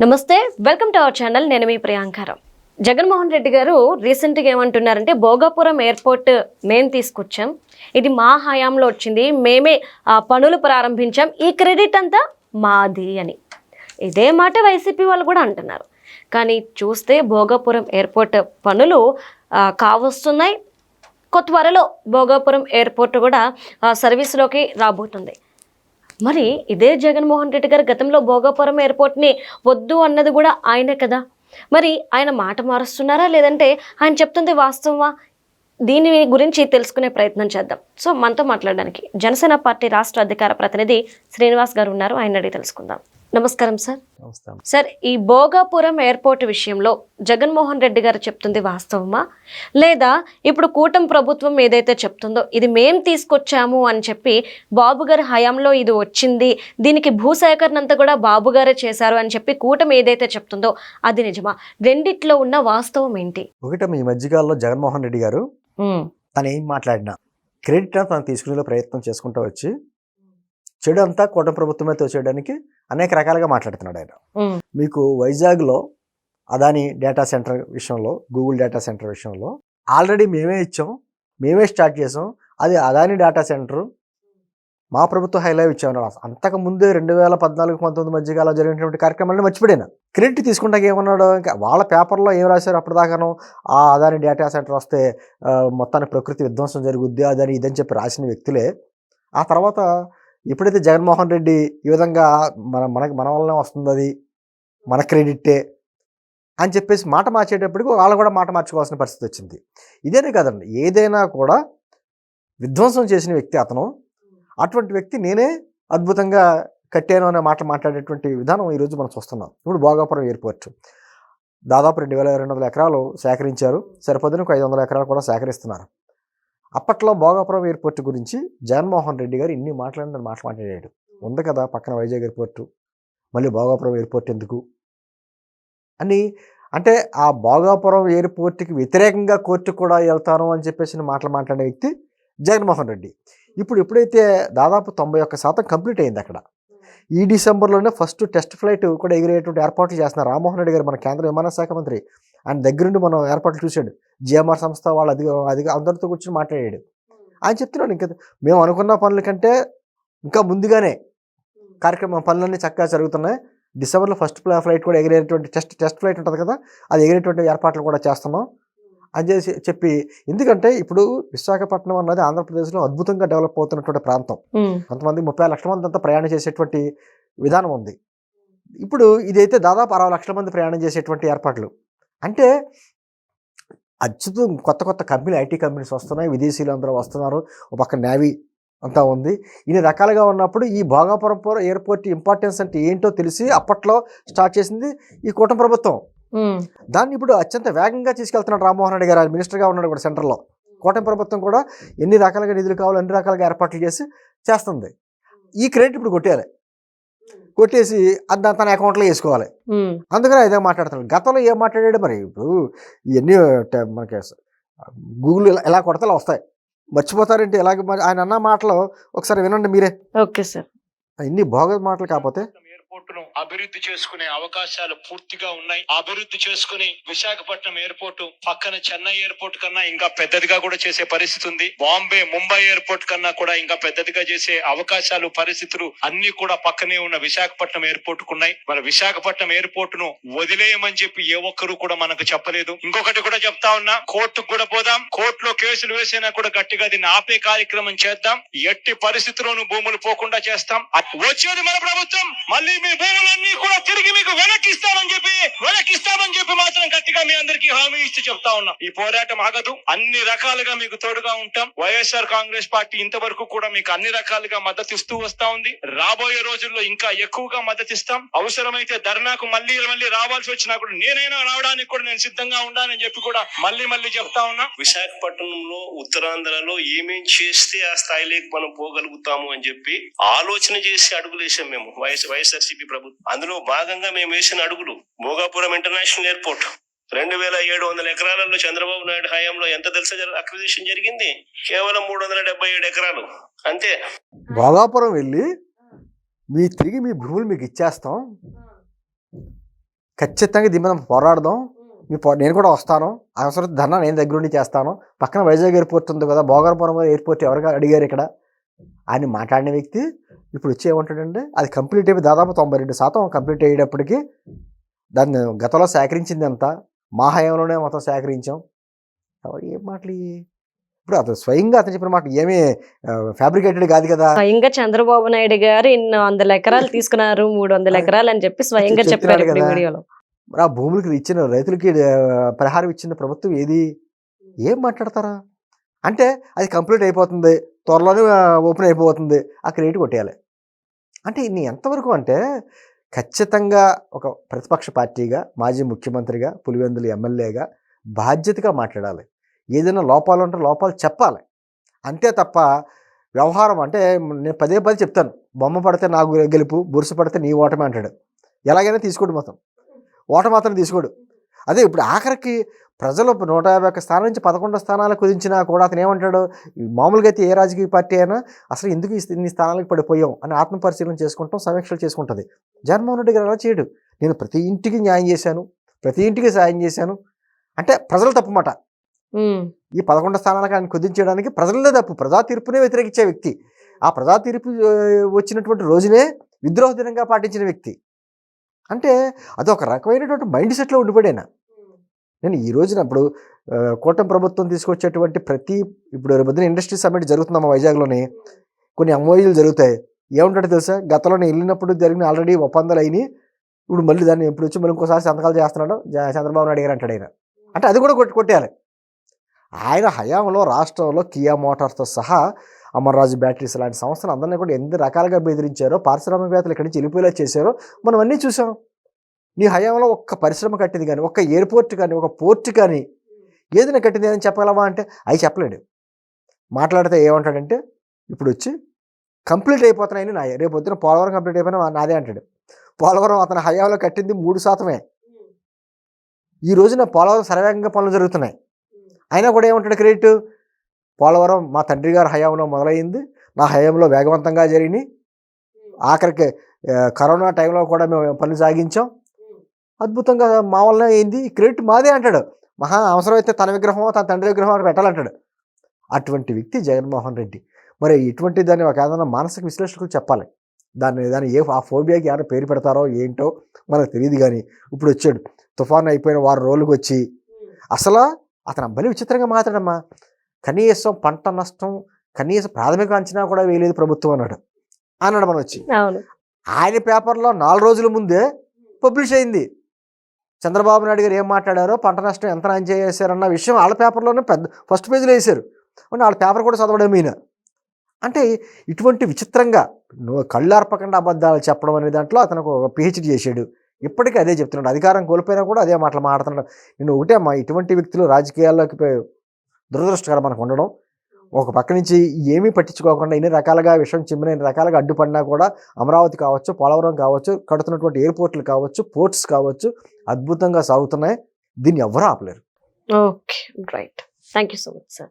నమస్తే welcome to our channel. నేను మీ ప్రియాంకారం. జగన్మోహన్ రెడ్డి గారు రీసెంట్గా ఏమంటున్నారంటే భోగాపురం ఎయిర్పోర్ట్ మేము తీసుకొచ్చాం. ఇది మా హయాంలో వచ్చింది. మేమే ఆ, పనులు ప్రారంభించాం. ఈ క్రెడిట్ అంతా మాది అని. ఇదే మాట వైసీపీ వాళ్ళు కూడా అంటున్నారు. కానీ చూస్తే భోగాపురం ఎయిర్పోర్ట్ పనులు కావస్తున్నాయి. కొత్త త్వరలో భోగాపురం ఎయిర్పోర్ట్ కూడా సర్వీస్లోకి రాబోతుంది. మరి ఇదే జగన్మోహన్ రెడ్డి గారు గతంలో భోగాపురం ఎయిర్పోర్ట్ని వద్దు అన్నది కూడా ఆయనే కదా? మరి ఆయన మాట మారుస్తున్నారా? లేదంటే ఆయన చెప్తుంది వాస్తవమా? దీని గురించి తెలుసుకునే ప్రయత్నం చేద్దాం. సో మనతో మాట్లాడడానికి జనసేన పార్టీ రాష్ట్ర అధికార ప్రతినిధి శ్రీనివాస్ గారు ఉన్నారు. ఆయన అడిగి తెలుసుకుందాం. నమస్కారం సార్. సార్ ఈ భోగాపురం ఎయిర్పోర్ట్ విషయంలో జగన్మోహన్ రెడ్డి గారు చెప్తుంది వాస్తవమా? లేదా ఇప్పుడు కూటమి ప్రభుత్వం ఏదైతే చెప్తుందో ఇది మేం తీసుకొచ్చాము అని చెప్పి బాబు గారి హయాంలో ఇది వచ్చింది దీనికి భూసేకరణ అంతా కూడా బాబు గారే చేశారు అని చెప్పి కూటమి ఏదైతే చెప్తుందో అది నిజమా? రెండిట్లో ఉన్న వాస్తవం ఏంటి? ఒకటి ఈ మధ్యకాలంలో జగన్మోహన్ రెడ్డి గారు తను ఏం మాట్లాడినా క్రెడిట్ తను తీసుకునే ప్రయత్నం చేసుకుంటూ వచ్చి చెడు అంతా కూటమి ప్రభుత్వమే తోచేయడానికి అనేక రకాలుగా మాట్లాడుతున్నాడు ఆయన. మీకు వైజాగ్లో అదాని డేటా సెంటర్ విషయంలో గూగుల్ డేటా సెంటర్ విషయంలో ఆల్రెడీ మేమే ఇచ్చాం మేమే స్టార్ట్ చేసాం. అది అదాని డేటా సెంటర్ మా ప్రభుత్వ హైలైవ్ ఇచ్చామన్నాడు. అంతకు ముందే రెండు వేల పద్నాలుగు పంతొమ్మిది మధ్యకాలం జరిగినటువంటి కార్యక్రమాలను మర్చిపోయాను క్రెడిట్ తీసుకుంటాక ఏమన్నాడు ఇంకా వాళ్ళ పేపర్లో ఏం రాశారు అప్పటిదాకాను? ఆ అదాని డేటా సెంటర్ వస్తే మొత్తానికి ప్రకృతి విధ్వంసం జరుగుద్ది అదని ఇదని చెప్పి రాసిన వ్యక్తులే. ఆ తర్వాత ఎప్పుడైతే జగన్మోహన్ రెడ్డి ఈ విధంగా మన మనకి మన వల్లనే వస్తుంది అది మన క్రెడిట్టే అని చెప్పేసి మాట మార్చేటప్పటికి వాళ్ళు కూడా మాట మార్చుకోవాల్సిన పరిస్థితి వచ్చింది. ఇదేనే కదండి ఏదైనా కూడా విధ్వంసం చేసిన వ్యక్తి అతను అటువంటి వ్యక్తి నేనే అద్భుతంగా కట్టాను అనే మాట మాట్లాడేటువంటి విధానం ఈరోజు మనం చూస్తున్నాం. ఇప్పుడు భోగాపురం ఎయిర్పోర్ట్. దాదాపు రెండు వేల రెండు వందల ఎకరాలు సేకరించారు. సరిపోదని ఐదు వందల ఎకరాలు కూడా సేకరిస్తున్నారు. అప్పట్లో భోగాపురం ఎయిర్పోర్ట్ గురించి జగన్మోహన్ రెడ్డి గారు ఇన్ని మాట్లాడిన మాటలు మాట్లాడాడు. ఉంది కదా పక్కన వైజాగ్ ఎయిర్పోర్టు. మళ్ళీ భోగాపురం ఎయిర్పోర్ట్ ఎందుకు? అని అంటే ఆ భోగాపురం ఎయిర్పోర్ట్కి వ్యతిరేకంగా కోర్టు కూడా వెళ్తాను అని చెప్పేసి మాటలు మాట్లాడే వ్యక్తి జగన్మోహన్ రెడ్డి. ఇప్పుడు ఎప్పుడైతే దాదాపు తొంభై ఒక్క శాతం కంప్లీట్ అయింది అక్కడ. ఈ డిసెంబర్లోనే ఫస్ట్ టెస్ట్ ఫ్లైట్ కూడా ఎగిరేటువంటి ఏర్పాట్లు చేస్తున్నారు రామ్మోహన్ రెడ్డి గారు మన కేంద్ర విమాన శాఖ మంత్రి. ఆయన దగ్గరుండి మనం ఏర్పాట్లు చూశాడు. జిఎంఆర్ సంస్థ వాళ్ళ అధిక అధిక అందరితో కూర్చొని మాట్లాడాడు. ఆయన చెప్తున్నాడు ఇంకా మేము అనుకున్న పనుల కంటే ఇంకా ముందుగానే కార్యక్రమం పనులన్నీ చక్కగా జరుగుతున్నాయి. డిసెంబర్లో ఫస్ట్ ఫ్లైట్ కూడా ఎగిరేటువంటి టెస్ట్ టెస్ట్ ఫ్లైట్ ఉంటుంది కదా అది ఎగిరేటువంటి ఏర్పాట్లు కూడా చేస్తున్నాం. అని చేసి చెప్పి ఎందుకంటే ఇప్పుడు విశాఖపట్నం అన్నది ఆంధ్రప్రదేశ్లో అద్భుతంగా డెవలప్ అవుతున్నటువంటి ప్రాంతం. కొంతమంది ముప్పై లక్షల మంది అంతా ప్రయాణం చేసేటువంటి విధానం ఉంది. ఇప్పుడు ఇదైతే దాదాపు అరవై లక్షల మంది ప్రయాణం చేసేటువంటి ఏర్పాట్లు. అంటే అద్భుతం కొత్త కొత్త కంపెనీ ఐటీ కంపెనీస్ వస్తున్నాయి విదేశీయులు అందరూ వస్తున్నారు ఒక పక్క నేవీ అంతా ఉంది. ఇన్ని రకాలుగా ఉన్నప్పుడు ఈ భోగాపురం పురం ఎయిర్పోర్ట్ ఇంపార్టెన్స్ అంటే ఏంటో తెలిసి అప్పట్లో స్టార్ట్ చేసింది ఈ కూటమి ప్రభుత్వం. దాన్ని ఇప్పుడు అత్యంత వేగంగా తీసుకెళ్తున్నాడు రామ్మోహన్ రెడ్డి గారు. మినిస్టర్గా ఉన్నాడు కూడా సెంటర్లో. కూటమి ప్రభుత్వం కూడా ఎన్ని రకాలుగా నిధులు కావాలో అన్ని రకాలుగా ఏర్పాట్లు చేసి చేస్తుంది. ఈ క్రెడిట్ ఇప్పుడు కొట్టేయాలి. కొట్టేసి అది తన అకౌంట్లో వేసుకోవాలి. అందుకని ఇదే మాట్లాడుతున్నాడు. గతంలో ఏం మాట్లాడాడు మరి? ఇప్పుడు ఇవన్నీ మనకి గూగుల్ ఎలా- ఎలా కొడతా అలా వస్తాయి. మర్చిపోతారంటే? ఎలాగ ఆయన అన్న మాటలు ఒకసారి వినండి మీరే. Okay sir. ఇన్ని భోగ మాటలు కాకపోతే ఎయిర్పోర్టును అభివృద్ధి చేసుకునే అవకాశాలు పూర్తిగా ఉన్నాయి. అభివృద్ధి చేసుకుని విశాఖపట్నం ఎయిర్పోర్ట్ పక్కన చెన్నై ఎయిర్పోర్ట్ కన్నా ఇంకా పెద్దదిగా కూడా చేసే పరిస్థితి ఉంది. బాంబే ముంబై ఎయిర్పోర్ట్ కన్నా కూడా ఇంకా పెద్దదిగా చేసే అవకాశాలు పరిస్థితులు అన్ని కూడా పక్కనే ఉన్న విశాఖపట్నం ఎయిర్పోర్ట్కు ఉన్నాయి. మన విశాఖపట్నం ఎయిర్పోర్ట్ను వదిలేయమని చెప్పి ఏ ఒక్కరు కూడా మనకు చెప్పలేదు. ఇంకొకటి కూడా చెప్తా ఉన్నా కోర్టుకు కూడా పోదాం. కోర్టులో కేసులు వేసినా కూడా గట్టిగా దీన్ని ఆపే కార్యక్రమం చేద్దాం. ఎట్టి పరిస్థితుల్లోనూ భూములు పోకుండా చేస్తాం. వచ్చేది మన ప్రభుత్వం మళ్ళీ మీ భూములన్నీ కూడా తిరిగి మీకు వెనక్కిస్తామని చెప్పి వెనక్కిస్తామని చెప్పి మాత్రం గట్టిగా మీ అందరికీ హామీ ఇస్తూ చెప్తా ఉన్నాం. ఈ పోరాటం ఆగదు. అన్ని రకాలుగా మీకు తోడుగా ఉంటాం. వైఎస్ఆర్ కాంగ్రెస్ పార్టీ ఇంతవరకు కూడా మీకు అన్ని రకాలుగా మద్దతు ఇస్తూ వస్తా ఉంది. రాబోయే రోజుల్లో ఇంకా ఎక్కువగా మద్దతు ఇస్తాం. అవసరమైతే ధర్నాకు మళ్ళీ మళ్ళీ రావాల్సి వచ్చినా కూడా నేనైనా రావడానికి కూడా నేను సిద్ధంగా ఉండాలని చెప్పి కూడా మళ్ళీ మళ్ళీ చెప్తా ఉన్నా. విశాఖపట్నంలో ఉత్తరాంధ్రలో ఏమేం చేస్తే ఆ స్థాయిలోకి మనం పోగలుగుతాము అని చెప్పి ఆలోచన చేసి అడుగులేసాం మేము. వైఎస్ వైసీపీ ప్రభుత్వం. అందులో భాగంగా మేము వేసిన అడుగులు భోగాపురం ఇంటర్నేషనల్ ఎయిర్పోర్ట్. రెండు వేల ఏడు వందల ఎకరాలలో చంద్రబాబు నాయుడు హయాంలో ఎంత తెలుసా అక్విజిషన్ జరిగింది? కేవలం మూడు వందల డెబ్బై ఏడు ఎకరాలు. అంతే. భోగాపురం వెళ్ళి మీ తిరిగి మీ భూములు మీకు ఇచ్చేస్తాం. ఖచ్చితంగా దీని మనం పోరాడదాం. మీ నేను కూడా వస్తాను. అవసరం ధర్నా నేను దగ్గరుండి చేస్తాను. పక్కన వైజాగ్ ఎయిర్పోర్ట్ ఉంది కదా భోగాపురం ఎయిర్పోర్ట్ ఎవరికి అడిగారు ఇక్కడ? అని మాట్లాడిన వ్యక్తి. ఇప్పుడు వచ్చి ఏమంటాడంటే అది కంప్లీట్ అయిపోయి దాదాపు తొంభై రెండు శాతం కంప్లీట్ అయ్యేటప్పటికి దాన్ని గతంలో సేకరించింది ఎంత? మా హయాంలోనే మొత్తం సేకరించాం. ఎవరు ఏం మాటలు? ఇప్పుడు అతను స్వయంగా అతను చెప్పిన మాట ఏమీ ఫ్యాబ్రికేటెడ్ కాదు కదా. స్వయంగా చంద్రబాబు నాయుడు గారు ఇన్ని వందల ఎకరాలు తీసుకున్నారు మూడు వందల ఎకరాలు అని చెప్పి స్వయంగా చెప్పారు. వీడియోలో. మరి ఆ భూములకి ఇచ్చిన రైతులకి పరిహారం ఇచ్చిన ప్రభుత్వం ఏది? ఏం మాట్లాడతారా? అంటే అది కంప్లీట్ అయిపోతుంది త్వరలోనే ఓపెన్ అయిపోతుంది ఆ క్రెడిట్ కొట్టేయాలి. అంటే నీ ఎంతవరకు అంటే ఖచ్చితంగా ఒక ప్రతిపక్ష పార్టీగా మాజీ ముఖ్యమంత్రిగా పులివెందుల ఎమ్మెల్యేగా బాధ్యతగా మాట్లాడాలి. ఏదైనా లోపాలు ఉంటే లోపాలు చెప్పాలి. అంతే తప్ప వ్యవహారం అంటే నేను పదే పదే చెప్తాను. బొమ్మ పడితే నాకు గెలుపు బురుసు పడితే నీ ఓటమి అంటాడు. ఎలాగైనా తీసుకోడు మొత్తం. ఓట మాత్రం తీసుకోడు. అదే ఇప్పుడు ఆఖరికి ప్రజలు నూట యాభై ఒక్క స్థానం నుంచి పదకొండు స్థానాలకు కుదించినా కూడా అతను ఏమంటాడు? మామూలుగా అయితే ఏ రాజకీయ పార్టీ అయినా అసలు ఎందుకు ఇన్ని స్థానాలకు పడిపోయాం అని ఆత్మపరిశీలన చేసుకుంటాం సమీక్షలు చేసుకుంటుంది. జగన్మోహన్ రెడ్డి గారు అలా చేయడు. నేను ప్రతి ఇంటికి న్యాయం చేశాను ప్రతి ఇంటికి సాయం చేశాను. అంటే ప్రజలు తప్పుమాట. ఈ పదకొండు స్థానాలకు ఆయన కుదించడానికి ప్రజలదే తప్పు. ప్రజా తీర్పునే వ్యతిరేకించే వ్యక్తి. ఆ ప్రజా తీర్పు వచ్చినటువంటి రోజునే విద్రోహ దినంగా పాటించిన వ్యక్తి. అంటే అది ఒక రకమైనటువంటి మైండ్ సెట్లో ఉండిపోయాను నేను ఈ రోజున ఇప్పుడు కూటమి ప్రభుత్వం తీసుకొచ్చేటువంటి ప్రతి ఇప్పుడు రేపొద్దున ఇండస్ట్రీ సమ్మిట్ జరుగుతుందమ్మా వైజాగ్లోని. కొన్ని ఎంఓయూలు జరుగుతాయి. ఏముంటాడో తెలుసా? గతంలో నేను వెళ్ళినప్పుడు జరిగిన ఆల్రెడీ ఒప్పందాలు అయినాయి. ఇప్పుడు మళ్ళీ దాన్ని ఇప్పుడు వచ్చి మళ్ళీ ఇంకోసారి సంతకాలు చేస్తున్నాడు చంద్రబాబు నాయుడు గారు అంటాడు ఆయన అంటే అది కూడా కొట్టి కొట్టేయాలి. ఆయన హయాంలో రాష్ట్రంలో కియా మోటార్స్తో సహా అమర్రాజు బ్యాటరీస్ లాంటి సంస్థలు అందరినీ కూడా ఎన్ని రకాలుగా బెదిరించారో పారిశ్రామికవేత్తలు ఇక్కడి నుంచి వెళ్ళిపోయేలా చేశారో మనం అన్నీ చూసాం నీ హయాంలో ఒక్క పరిశ్రమ కట్టింది కానీ ఒక్క ఎయిర్పోర్ట్ కానీ ఒక పోర్ట్ కానీ ఏదైనా కట్టింది అని చెప్పగలవా అంటే? అవి చెప్పలేడు. మాట్లాడితే ఏమంటాడంటే ఇప్పుడు వచ్చి కంప్లీట్ అయిపోతున్నాయని నా రేపు పొద్దున పోలవరం కంప్లీట్ అయిపోయినా నాదే అంటాడు. పోలవరం అతని హయాంలో కట్టింది మూడు శాతమే. ఈ రోజున పోలవరం సర్వేగంగా పనులు జరుగుతున్నాయి. అయినా కూడా ఏమంటాడు క్రెడిట్? పోలవరం మా తండ్రి గారి హయాంలో మొదలైంది. నా హయాంలో వేగవంతంగా జరిగినాయి. ఆఖరికి కరోనా టైంలో కూడా మేము పనులు సాగించాం. అద్భుతంగా మా వల్ల ఏంది? ఈ క్రెడిట్ మాదే అంటాడు. మహా అవసరమైతే తన విగ్రహం తన తండ్రి విగ్రహం అక్కడ పెట్టాలంటాడు. అటువంటి వ్యక్తి జగన్మోహన్ రెడ్డి. మరి ఇటువంటి దాన్ని ఒక ఏదైనా మానసిక విశ్లేషకులు చెప్పాలి. దాన్ని దాన్ని ఏ ఆ ఫోబియాకి ఎవరైనా పేరు పెడతారో ఏంటో మనకు తెలియదు కానీ ఇప్పుడు వచ్చాడు. తుఫాన్ అయిపోయిన వారం రోజులకు వచ్చి అసలు అతను అబ్బాయి విచిత్రంగా మాట్లాడమ్మా. కనీసం పంట నష్టం కనీసం ప్రాథమిక అంచనా కూడా వేయలేదు ప్రభుత్వం అన్నాడు. అన్నాడు మనం వచ్చి. ఆయన పేపర్లో నాలుగు రోజుల ముందే పబ్లిష్ అయింది. చంద్రబాబు నాయుడు గారు ఏం మాట్లాడారో పంట నష్టం ఎంత అంచనా చేశారన్న విషయం వాళ్ళ పేపర్లోనే పెద్ద ఫస్ట్ పేజీలో వేశారు. అంటే వాళ్ళ పేపర్ కూడా చదవడం ఈయన అంటే ఇటువంటి విచిత్రంగా నువ్వు కళ్ళార్పకుండా అబద్ధాలు చెప్పడం అనే దాంట్లో అతను ఒక పిహెచ్డి చేశాడు. ఇప్పటికీ అదే చెప్తున్నాడు. అధికారం కోల్పోయినా కూడా అదే మాటలు మాట్లాడుతున్నాడు నేను ఒకటే అమ్మా ఇటువంటి వ్యక్తులు రాజకీయాల్లోకి దురదృష్టకరం మనకు ఉండడం. ఒక పక్క నుంచి ఏమీ పట్టించుకోకుండా ఎన్ని రకాలుగా విషయం చిమ్మిన ఎన్ని రకాలుగా అడ్డుపడినా కూడా అమరావతి కావచ్చు పోలవరం కావచ్చు కడుతున్నటువంటి ఎయిర్పోర్ట్లు కావచ్చు పోర్ట్స్ కావచ్చు అద్భుతంగా సాగుతున్నాయి. దీన్ని ఎవరూ ఆపలేరు. Okay right. Thank you so much sir.